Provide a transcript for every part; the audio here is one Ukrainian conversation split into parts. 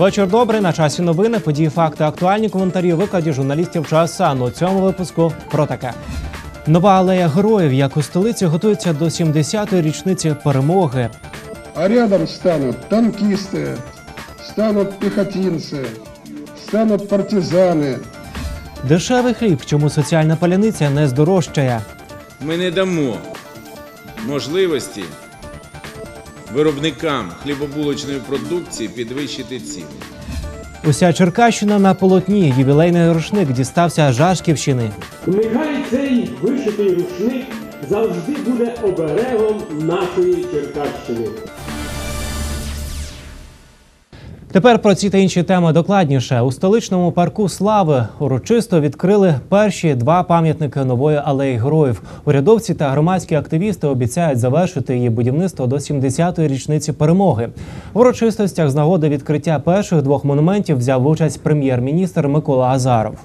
Вечір добрий. На часі новини, події, факти, актуальні коментарі у викладі журналістів ЧАСАН. У цьому випуску про таке. Нова алея героїв, як у столиці, готується до 70-ї річниці перемоги. А рядом станут танкисты, станут пехотинцы, станут партизаны. Дешевий хліб, чому соціальна паляниця не здорожчає. Ми не дамо можливості виробникам хлібобулочної продукції підвищити ціни. Уся Черкащина на полотні. Ювілейний рушник дістався Жашківщини. Нехай цей вишитий рушник завжди буде оберегом нашої Черкащини. Тепер про ці та інші теми докладніше. У столичному парку слави урочисто відкрили перші два пам'ятники нової алеї героїв. Урядовці та громадські активісти обіцяють завершити її будівництво до 70-ї річниці перемоги. В урочистостях з нагоди відкриття перших двох монументів взяв участь прем'єр-міністр Микола Азаров.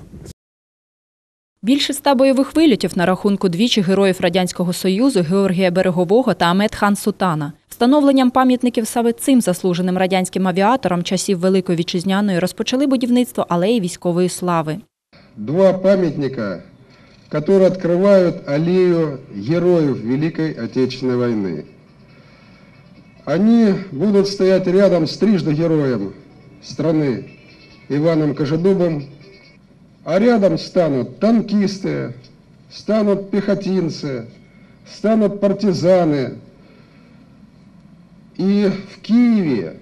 Більше ста бойових вильотів на рахунку двічі героїв Радянського Союзу Георгія Берегового та Амет Хан Сутана. Встановленням пам'ятників саме цим заслуженим радянським авіаторам часів Великої Вітчизняної розпочали будівництво алеї військової слави. Два памятника, которые открывают аллею героев Великой Отечественной войны. Они будут стоять рядом с трижды героем страны Иваном Кожедубом, а рядом станут танкисты, станут пехотинцы, станут партизаны. И в Киеве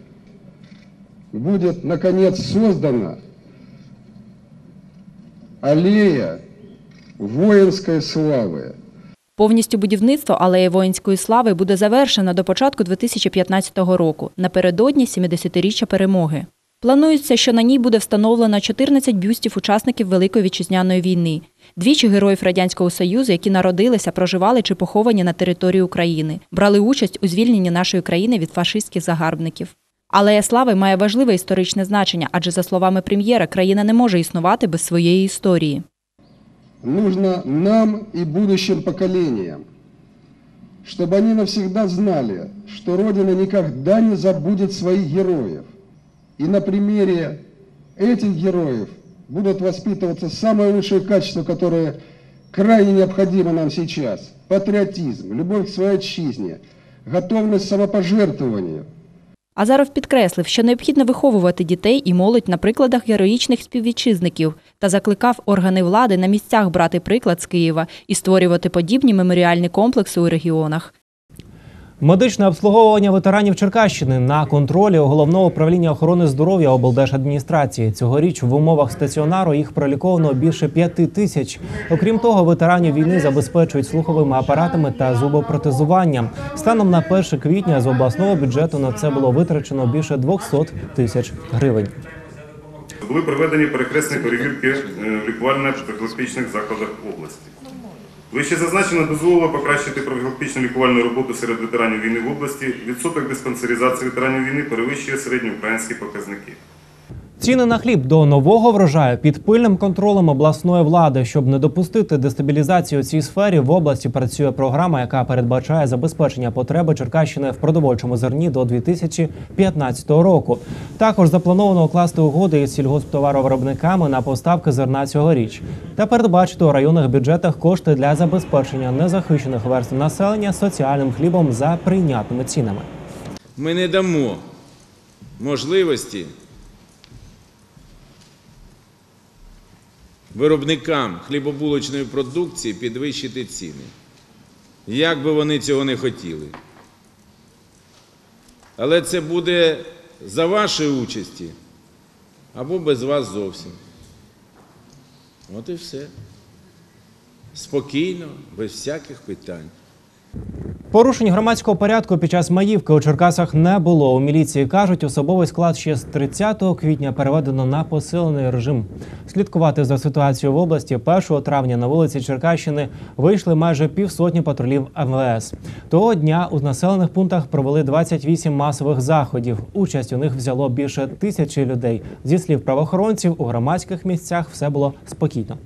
будет, наконец, создана аллея воинской славы. Повністю будівництво алеї воїнської слави буде завершено до початку 2015 року, напередодні 70-річчя перемоги. Планується, що на ній буде встановлено 14 бюстів учасників Великої вітчизняної війни, двічі героїв Радянського Союзу, які народилися, проживали чи поховані на території України, брали участь у звільненні нашої країни від фашистських загарбників. Алея слави має важливе історичне значення, адже, за словами прем'єра, країна не може існувати без своєї історії. Нужно нам и будущим поколениям, чтобы они навсегда знали, что Родина никогда не забудет своих героев. И на примере этих героев будут воспитываться самые лучшие качества, которые крайне необходимы нам сейчас. Патриотизм, любовь к своей отчизне, готовность к самопожертвованию – Азаров підкреслив, що необхідно виховувати дітей і молодь на прикладах героїчних співвітчизників та закликав органи влади на місцях брати приклад з Києва і створювати подібні меморіальні комплекси у регіонах. Медичне обслуговування ветеранів Черкащини на контролі головного управління охорони здоров'я облдержадміністрації. Цьогоріч в умовах стаціонару їх проліковано більше п'яти тисяч. Окрім того, ветеранів війни забезпечують слуховими апаратами та зубопротезуванням. Станом на 1 квітня з обласного бюджету на це було витрачено більше 200 тисяч гривень. Були проведені перекресні перевірки е, в лікувально-профілактичних закладах області. Вище зазначено дозволило покращити профілактичну лікувальну роботу серед ветеранів війни в області. Відсоток диспансеризації ветеранів війни перевищує середньоукраїнські показники. Ціни на хліб до нового врожаю під пильним контролем обласної влади, щоб не допустити дестабілізації у цій сфері. В області працює програма, яка передбачає забезпечення потреби Черкащини в продовольчому зерні до 2015 року. Також заплановано укласти угоди із сільгосптоваровиробниками на поставки зерна цьогоріч та передбачити у районних бюджетах кошти для забезпечення незахищених верств населення соціальним хлібом за прийнятними цінами. Ми не дамо можливості виробникам хлібобулочної продукції підвищити ціни. Як би вони цього не хотіли. Але це буде за вашої участі або без вас зовсім. От і все. Спокійно, без всяких питань. Порушень громадського порядку під час маївки у Черкасах не було. У міліції кажуть, особовий склад ще з 30 квітня переведено на посилений режим. Слідкувати за ситуацією в області 1 травня на вулиці Черкащини вийшли майже півсотні патрулів МВС. Того дня у населених пунктах провели 28 масових заходів. Участь у них взяло більше тисячі людей. Зі слів правоохоронців, у громадських місцях все було спокійно.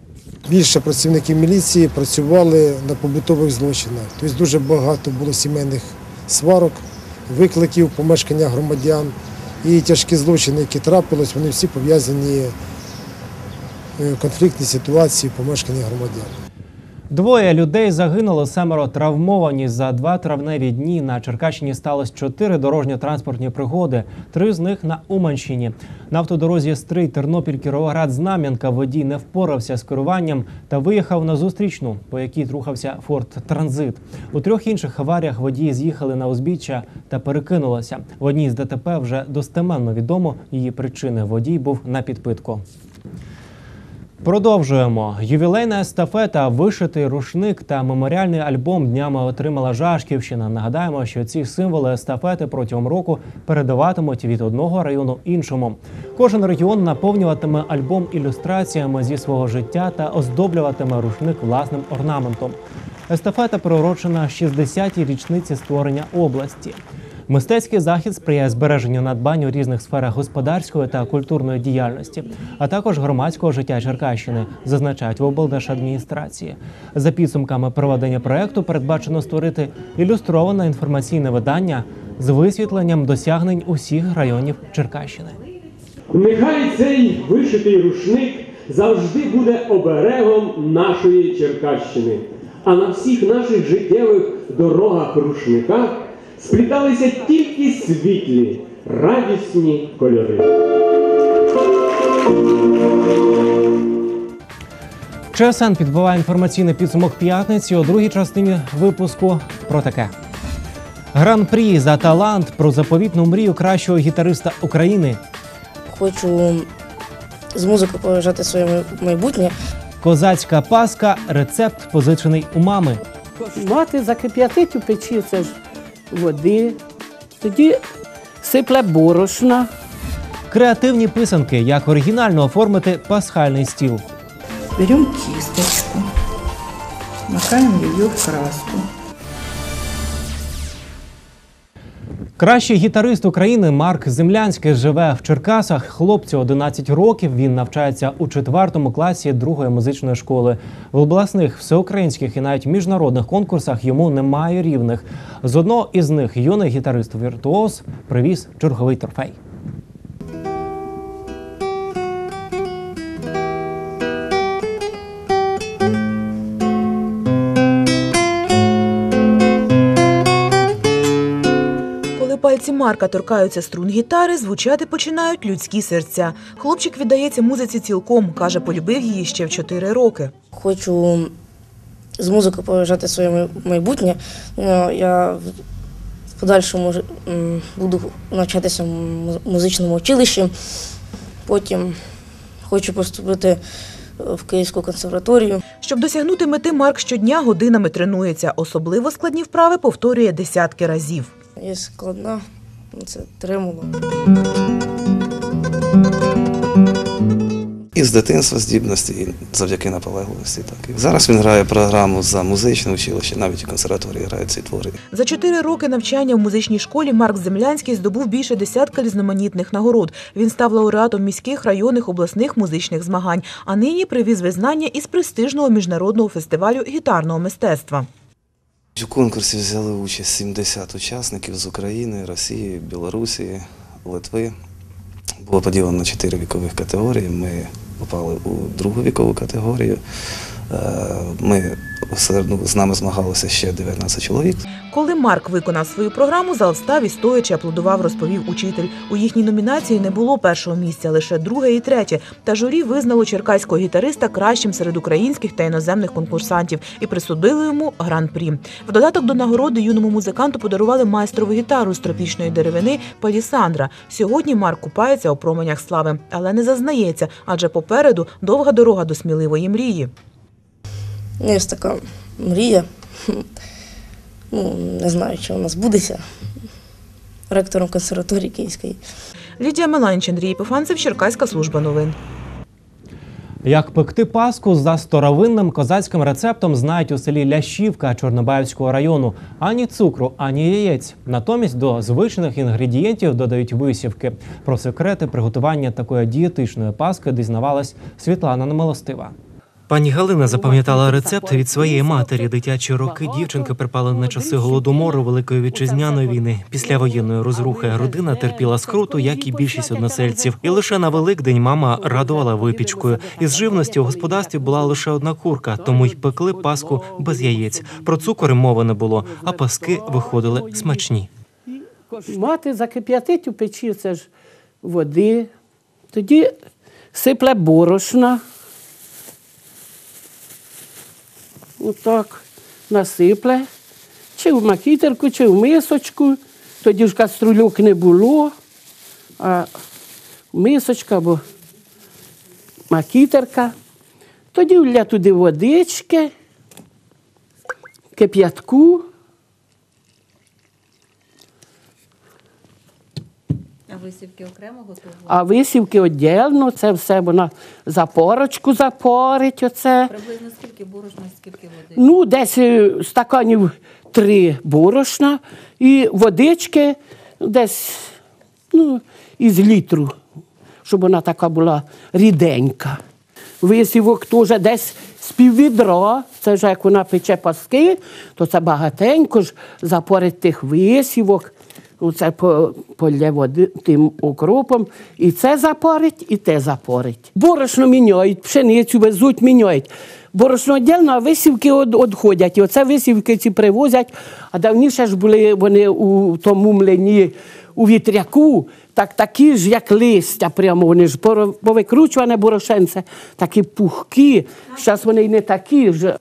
Більше працівників міліції працювали на побутових злочинах. Тобто дуже багато було сімейних сварок, викликів, помешкання громадян. І тяжкі злочини, які трапились, вони всі пов'язані е, конфліктні ситуації помешкання громадян. Двоє людей загинуло, семеро травмовані. За два травневі дні на Черкащині сталося чотири дорожньо-транспортні пригоди. Три з них на Уманщині. На автодорозі Стрий Тернопіль Кіровоград Знам'янка водій не впорався з керуванням та виїхав на зустрічну, по якій рухався Форт Транзит. У трьох інших аваріях водії з'їхали на узбіччя та перекинулися. В одній з ДТП вже достеменно відомо її причини. Водій був на підпитку. Продовжуємо. Ювілейна естафета, вишитий рушник та меморіальний альбом днями отримала Жашківщина. Нагадаємо, що ці символи естафети протягом року передаватимуть від одного району іншому. Кожен регіон наповнюватиме альбом ілюстраціями зі свого життя та оздоблюватиме рушник власним орнаментом. Естафета приурочена 60-й річниці створення області. Мистецький захід сприяє збереженню надбань у різних сферах господарської та культурної діяльності, а також громадського життя Черкащини, зазначають в облдержадміністрації. За підсумками проведення проекту передбачено створити ілюстроване інформаційне видання з висвітленням досягнень усіх районів Черкащини. Нехай цей вишитий рушник завжди буде оберегом нашої Черкащини, а на всіх наших життєвих дорогах рушниках спліталися тільки світлі, радісні кольори. ЧСН підбиває інформаційний підсумок п'ятниці у другій частині випуску про таке. Гран-прі за талант про заповітну мрію кращого гітариста України. Хочу з музикою поважати своє майбутнє. Козацька паска, рецепт позичений у мами. Мати закип'ятить у печі це ж води, тоді сипле борошна. Креативні писанки, як оригінально оформити пасхальний стіл. Беремо кісточку, макаємо її в краску. Кращий гітарист України Марк Землянський живе в Черкасах. Хлопцю 11 років. Він навчається у четвертому класі другої музичної школи. В обласних, всеукраїнських і навіть міжнародних конкурсах йому немає рівних. З одного із них юний гітарист віртуоз привіз черговий трофей. Пальці Марка торкаються струн гітари, звучати починають людські серця. Хлопчик віддається музиці цілком, каже, полюбив її ще в 4 роки. Хочу з музикою поважати своє майбутнє. Ну, Я в в подальшому буду навчатися в музичному училищі. Потім хочу поступити е, в Київську консерваторію. Щоб досягнути мети, Марк щодня годинами тренується. Особливо складні вправи повторює десятки разів. Є складна, це тремоло. І з дитинства здібності, і завдяки наполегливості. Так. І зараз він грає програму за музичне училище, навіть у консерваторії грає ці твори. За чотири роки навчання в музичній школі Марк Землянський здобув більше десятка різноманітних нагород. Він став лауреатом міських, районних, обласних музичних змагань, а нині привіз визнання із престижного міжнародного фестивалю гітарного мистецтва. У конкурсі взяли участь 70 учасників з України, Росії, Білорусі, Литви. Було поділено на чотири вікових категорії. Ми попали у другу вікову категорію. Е, Ми з нами змагалося ще 19 чоловік. Коли Марк виконав свою програму, зал встав і стоячи аплодував, розповів учитель. У їхній номінації не було першого місця, лише друге і третє. Та журі визнало черкаського гітариста кращим серед українських та іноземних конкурсантів і присудили йому гран-прі. В додаток до нагороди юному музиканту подарували майстрову гітару з тропічної деревини Палісандра. Сьогодні Марк купається у променях слави, але не зазнається, адже попереду довга дорога до сміливої мрії. Є така мрія. Ну, не знаю, чи вона збудеться. Ректором консерваторії Київської. Лідія Меланч, Андрій Пифанцев, Черкаська служба новин. Як пекти паску за старовинним козацьким рецептом знають у селі Лящівка Чорнобаївського району. Ані цукру, ані яєць. Натомість до звичних інгредієнтів додають висівки. Про секрети приготування такої дієтичної паски дізнавалась Світлана Немилостива. Пані Галина запам'ятала рецепт від своєї матері. Дитячі роки дівчинки припали на часи голодомору Великої вітчизняної війни. Після воєнної розрухи родина терпіла скруту, як і більшість односельців. І лише на Великдень мама радувала випічкою. Із живності у господарстві була лише одна курка, тому й пекли паску без яєць. Про цукори мови не було, а паски виходили смачні. Мати закип'ятить у печі, це ж води. Тоді сипле борошна. Отак насипле. Чи в макітерку, чи в мисочку. Тоді ж каструльок не було, а мисочка або макітерка. Тоді вля туди водички, кип'ятку. А висівки окремо готові? А висівки віддільно, це все вона запорочку запорить. Оце. Приблизно скільки борошна, скільки води? Ну, десь е, стаканів три борошна і водички десь ну, із літру, щоб вона така була ріденька. Висівок теж десь з піввідра. Це вже як вона пече паски, то це багатенько ж запорить тих висівок. Оце по- полє води тим окропом. І це запорить, і те запорить. Борошно міняють, пшеницю везуть, міняють. Борошно віддільно, а висівки од- одходять. І оце висівки ці привозять. А давніше ж були вони у тому млині у вітряку, так такі ж, як листя, прямо вони ж повикручуване борошенце, такі пухкі. Зараз вони й не такі вже.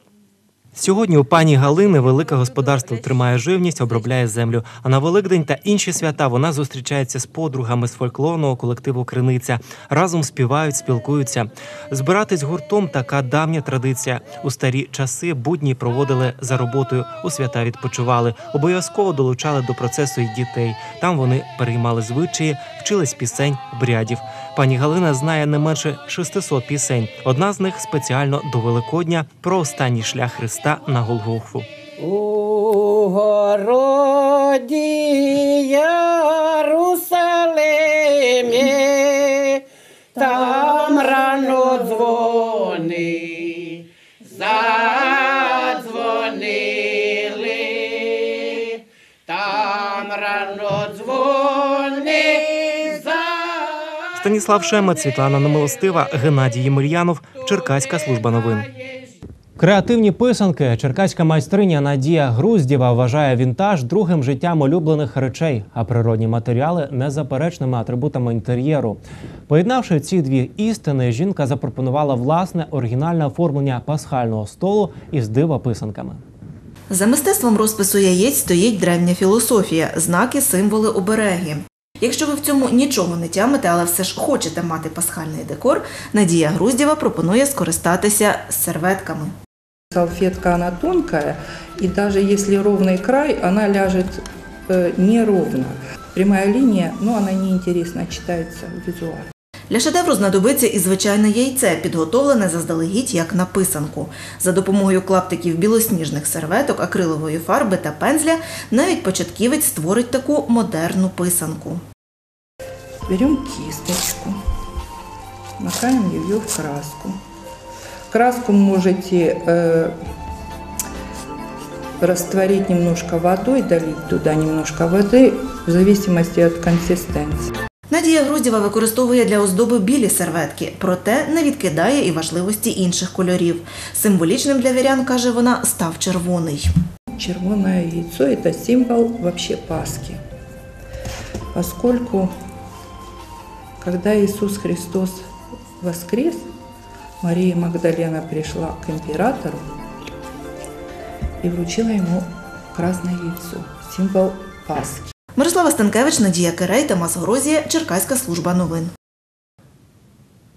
Сьогодні у пані Галини велике господарство тримає живність, обробляє землю. А на Великдень та інші свята вона зустрічається з подругами з фольклорного колективу Криниця. Разом співають, спілкуються. Збиратись гуртом така давня традиція. У старі часи будні проводили за роботою, у свята відпочивали. Обов'язково долучали до процесу й дітей. Там вони переймали звичаї, вчились пісень, брядів. Пані Галина знає не менше 600 пісень. Одна з них спеціально до Великодня про останній шлях Христа на Голгофу. У городі Єрусалимі, там рано дзвони, Станіслав Шемет, Світлана Немилостива, Геннадій Ємельянов, Черкаська служба новин. Креативні писанки черкаська майстриня Надія Груздєва вважає вінтаж другим життям улюблених речей, а природні матеріали незаперечними атрибутами інтер'єру. Поєднавши ці дві істини, жінка запропонувала власне оригінальне оформлення пасхального столу із дива писанками. За мистецтвом розпису яєць стоїть древня філософія, знаки, символи, обереги. Якщо ви в цьому нічого не тямите, але все ж хочете мати пасхальний декор, Надія Груздєва пропонує скористатися серветками. Салфетка, вона тонка, і навіть якщо ровний край, вона ляже э, неровно. Прямая линия, но она неинтересно читается визуально. Для шедевру знадобиться і звичайне яйце, підготовлене заздалегідь як на писанку. За допомогою клаптиків білосніжних серветок, акрилової фарби та пензля навіть початківець створить таку модерну писанку. Берем кисточку, макаем ее в краску. Краску можете э, растворить немножко водой, долить туда немножко воды, в зависимости от консистенции. Надія Груздєва використовує для оздоби білі серветки, проте не відкидає і важливості інших кольорів. Символічним для вірян, каже вона, став червоний. Червоное яйцо – это символ вообще Пасхи, поскольку когда Иисус Христос воскрес, Мария Магдалена пришла к императору и вручила ему красное яйцо, символ Пасхи. Мирослава Станкевич, Надія Кирей, Тамас Грозія, Черкаська служба новин.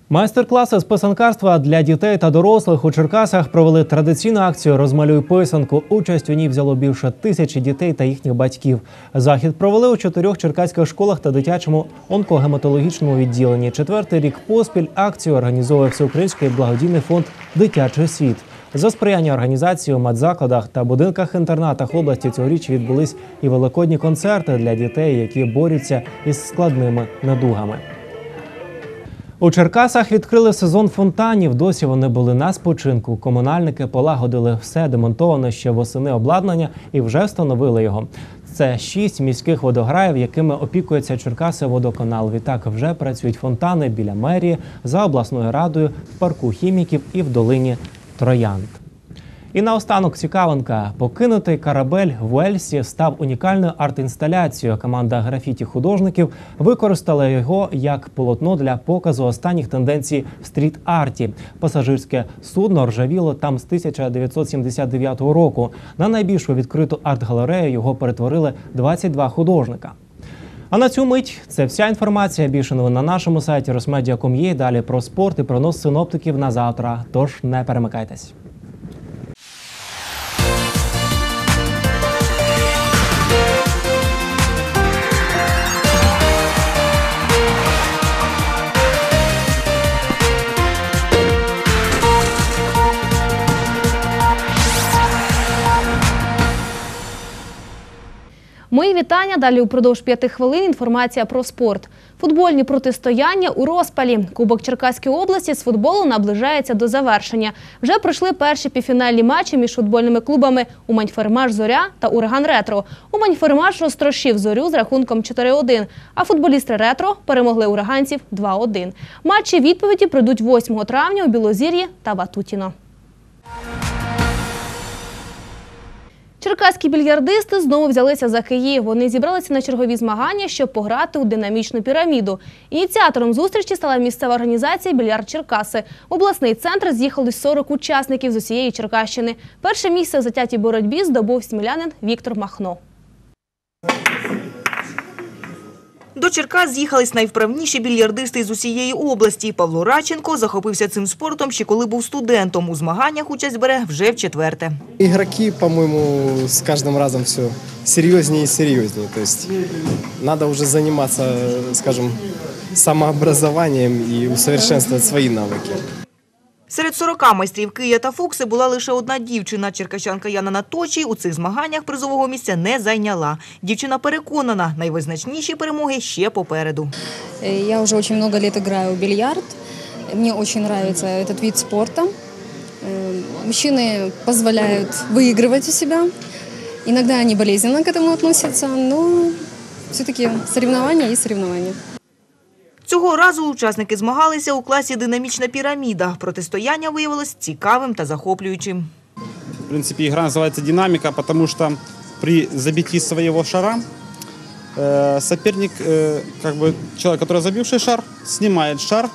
Майстер-класи з писанкарства для дітей та дорослих у Черкасах провели традиційну акцію Розмалюй писанку. Участь у ній взяло більше тисячі дітей та їхніх батьків. Захід провели у чотирьох черкаських школах та дитячому онкогематологічному відділенні. Четвертий рік поспіль акцію організовує Всеукраїнський благодійний фонд Дитячий світ. За сприяння організації у медзакладах та будинках-інтернатах області цьогоріч відбулись і великодні концерти для дітей, які борються із складними недугами. У Черкасах відкрили сезон фонтанів. Досі вони були на спочинку. Комунальники полагодили все демонтоване ще восени обладнання і вже встановили його. Це шість міських водограїв, якими опікується Черкаси водоканал. Відтак вже працюють фонтани біля мерії, за обласною радою, в парку хіміків і в долині Троянд. І наостанок цікавинка. Покинутий корабель в Уельсі став унікальною арт-інсталяцією. Команда графіті художників використала його як полотно для показу останніх тенденцій в стріт-арті. Пасажирське судно ржавіло там з 1979 року. На найбільшу відкриту арт-галерею його перетворили 22 художника. А на цю мить це вся інформація. Більше новин на нашому сайті Росмедіаком.є. Далі про спорт і пронос синоптиків на завтра. Тож не перемикайтесь. Мої вітання. Далі упродовж п'яти хвилин інформація про спорт. Футбольні протистояння у розпалі. Кубок Черкаської області з футболу наближається до завершення. Вже пройшли перші півфінальні матчі між футбольними клубами Умань-Фермаш Зоря та Ураган Ретро. Умань-Фермаш розтрощив зорю з рахунком 4-1, а футболісти Ретро перемогли ураганців 2-1. Матчі відповіді прийдуть 8 травня у Білозір'ї та Ватутіно. Черкаські більярдисти знову взялися за Київ. Вони зібралися на чергові змагання, щоб пограти у динамічну піраміду. Ініціатором зустрічі стала місцева організація Більярд Черкаси. В обласний центр з'їхали 40 учасників з усієї Черкащини. Перше місце в затятій боротьбі здобув смілянин Віктор Махно. До Черкас з'їхались найвправніші більярдисти з усієї області. Павло Радченко захопився цим спортом ще коли був студентом. У змаганнях участь бере вже в четверте. Ігроки, по-моєму, з кожним разом все серйозні і серйозні. Тобто, треба вже займатися, скажімо, самообразованием і усовершенствовать свої навыки. Серед 40 майстрів Кия та Фукси була лише одна дівчина. Черкащанка Яна Наточій у цих змаганнях призового місця не зайняла. Дівчина переконана, найвизначніші перемоги ще попереду. Я уже очень много лет играю в бильярд. Мне очень нравится этот вид спорта. Э, Мужчины позволяют выигрывать у себя. Иногда они болезненно к этому относятся, но все-таки соревнования и соревнования. Цього разу учасники змагалися у класі «Динамічна піраміда». Протистояння виявилось цікавим та захоплюючим. В принципе, игра называется «Динамика», потому что при забитии своего шара э, соперник, э, как бы человек, который забивший шар, снимает шар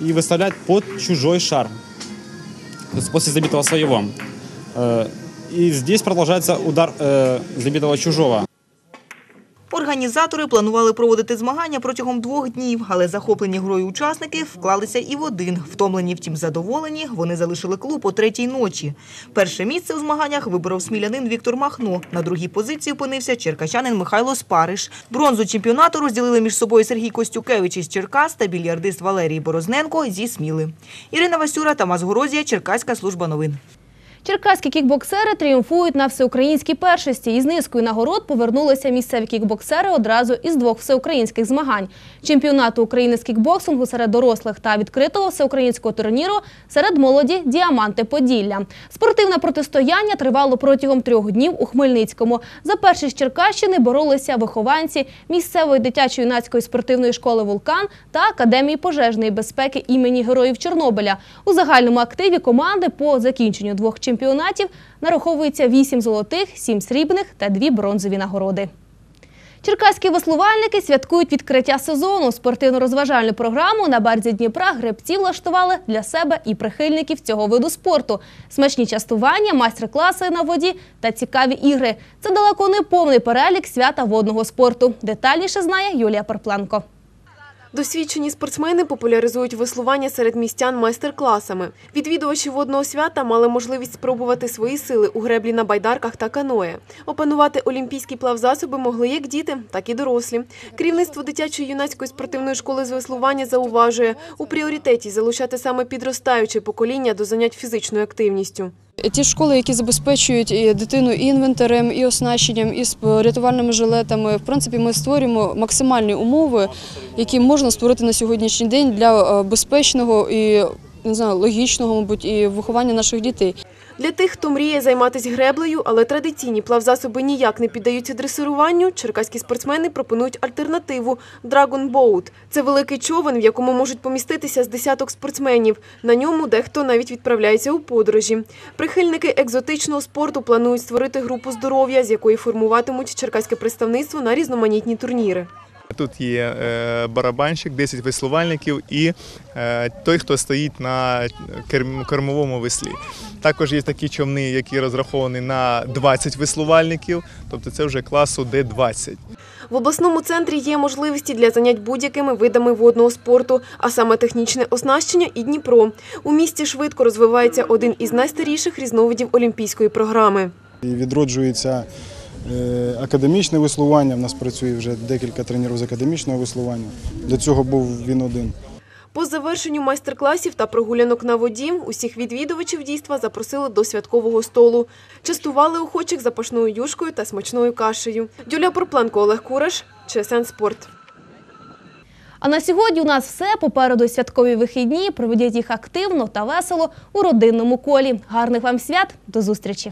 и выставляет под чужой шар. То есть после забитого своего. Э, и здесь продолжается удар э, забитого чужого. Організатори планували проводити змагання протягом двох днів, але захоплені грою учасники вклалися і в один. Втомлені, втім задоволені, вони залишили клуб о третій ночі. Перше місце у змаганнях виборов смілянин Віктор Махно. На другій позиції опинився черкащанин Михайло Спариш. Бронзу чемпіонату розділили між собою Сергій Костюкевич із Черкас та більярдист Валерій Борозненко зі Сміли. Ірина Васюра, Тамас Горозія, Черкаська служба новин. Черкаські кікбоксери тріумфують на всеукраїнській першості. Із низкою нагород повернулися місцеві кікбоксери одразу із двох всеукраїнських змагань: чемпіонату України з кікбоксингу серед дорослих та відкритого всеукраїнського турніру серед молоді Діаманти Поділля. Спортивне протистояння тривало протягом трьох днів у Хмельницькому. За першість Черкащини боролися вихованці місцевої дитячо-юнацької спортивної школи Вулкан та Академії пожежної безпеки імені Героїв Чорнобиля. У загальному активі команди по закінченню двох чемпіонатів нараховується 8 золотих, 7 срібних та 2 бронзові нагороди. Черкаські веслувальники святкують відкриття сезону. Спортивно-розважальну програму на березі Дніпра гребці влаштували для себе і прихильників цього виду спорту. Смачні частування, майстер-класи на воді та цікаві ігри. Це далеко не повний перелік свята водного спорту. Детальніше знає Юлія Парпленко. Досвідчені спортсмени популяризують веслування серед містян майстер-класами. Відвідувачі водного свята мали можливість спробувати свої сили у греблі на байдарках та каное. Опанувати олімпійські плавзасоби могли як діти, так і дорослі. Керівництво дитячої юнацької спортивної школи з веслування зауважує, у пріоритеті залучати саме підростаюче покоління до занять фізичною активністю. Ті школи, які забезпечують і дитину і інвентарем, і оснащенням, і з рятувальними жилетами. В принципі, ми створюємо максимальні умови, які можна створити на сьогоднішній день для е, безпечного і не знаю, логічного, мабуть, і виховання наших дітей. Для тих, хто мріє займатися греблею, але традиційні плавзасоби ніяк не піддаються дресируванню, черкаські спортсмени пропонують альтернативу – Dragon Boat. Це великий човен, в якому можуть поміститися з десяток спортсменів. На ньому дехто навіть відправляється у подорожі. Прихильники екзотичного спорту планують створити групу здоров'я, з якої формуватимуть черкаське представництво на різноманітні турніри. Тут є е, барабанщик, 10 веслувальників і е, той, хто стоїть на керм- кормовому веслі. Також є такі човни, які розраховані на 20 веслувальників, тобто це вже класу Д-20. В обласному центрі є можливості для занять будь-якими видами водного спорту, а саме технічне оснащення і Дніпро. У місті швидко розвивається один із найстаріших різновидів олімпійської програми. І відроджується академічне веслування. У нас працює вже декілька тренерів з академічного веслування. До цього був він один. По завершенню майстер-класів та прогулянок на воді усіх відвідувачів дійства запросили до святкового столу. Частували охочих запашною юшкою та смачною кашею. Юлія Порпленко, Олег Кураш, ЧСН Спорт. А на сьогодні у нас все. Попереду святкові вихідні. Проведіть їх активно та весело у родинному колі. Гарних вам свят. До зустрічі!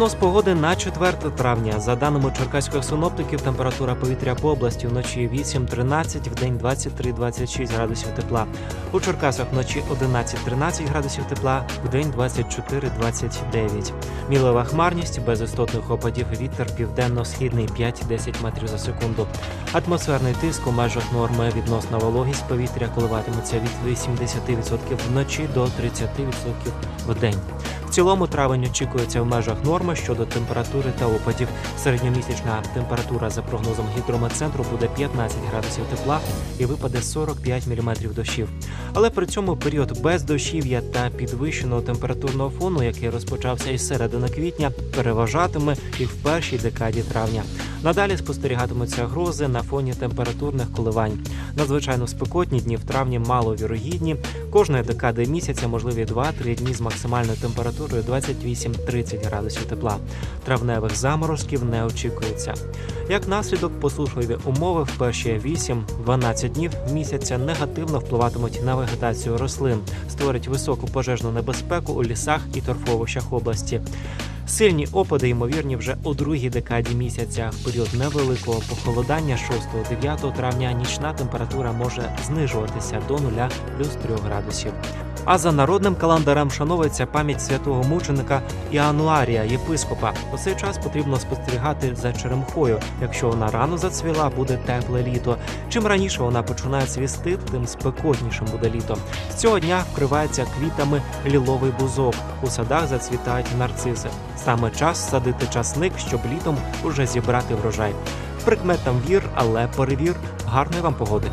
Прогноз погоди на 4 травня. За даними черкаських синоптиків, температура повітря по області вночі 8-13, вдень 23-26 градусів тепла. У Черкасах вночі 11-13 градусів тепла, вдень 24-29. Мілова хмарність, без істотних опадів вітер південно-східний 5-10 метрів за секунду. Атмосферний тиск у межах норми відносна вологість повітря коливатиметься від 80% вночі до 30% вдень. Цілому травень очікується в межах норми щодо температури та опадів. Середньомісячна температура за прогнозом гідрометцентру буде 15 градусів тепла і випаде 45 мм дощів. Але при цьому період без дощів'я та підвищеного температурного фону, який розпочався із середини квітня, переважатиме і в першій декаді травня. Надалі спостерігатимуться грози на фоні температурних коливань. Надзвичайно спекотні дні в травні маловірогідні. Кожної декади місяця можливі 2-3 дні з максимальною температурою 28-30 градусів тепла. Травневих заморозків не очікується. Як наслідок, посушливі умови в перші 8-12 днів місяця негативно впливатимуть на вегетацію рослин, створять високу пожежну небезпеку у лісах і торфовищах області. Сильні опади ймовірні вже у другій декаді місяця. В період невеликого похолодання 6-9 травня нічна температура може знижуватися до 0 плюс 3 градусів. А за народним календарем вшановується пам'ять святого мученика Іануарія, єпископа. У цей час потрібно спостерігати за черемхою. Якщо вона рано зацвіла, буде тепле літо. Чим раніше вона починає цвісти, тим спекотнішим буде літо. З цього дня вкривається квітами ліловий бузок. У садах зацвітають нарциси. Саме час садити часник, щоб літом уже зібрати врожай. Прикметам вір, але перевір. Гарної вам погоди.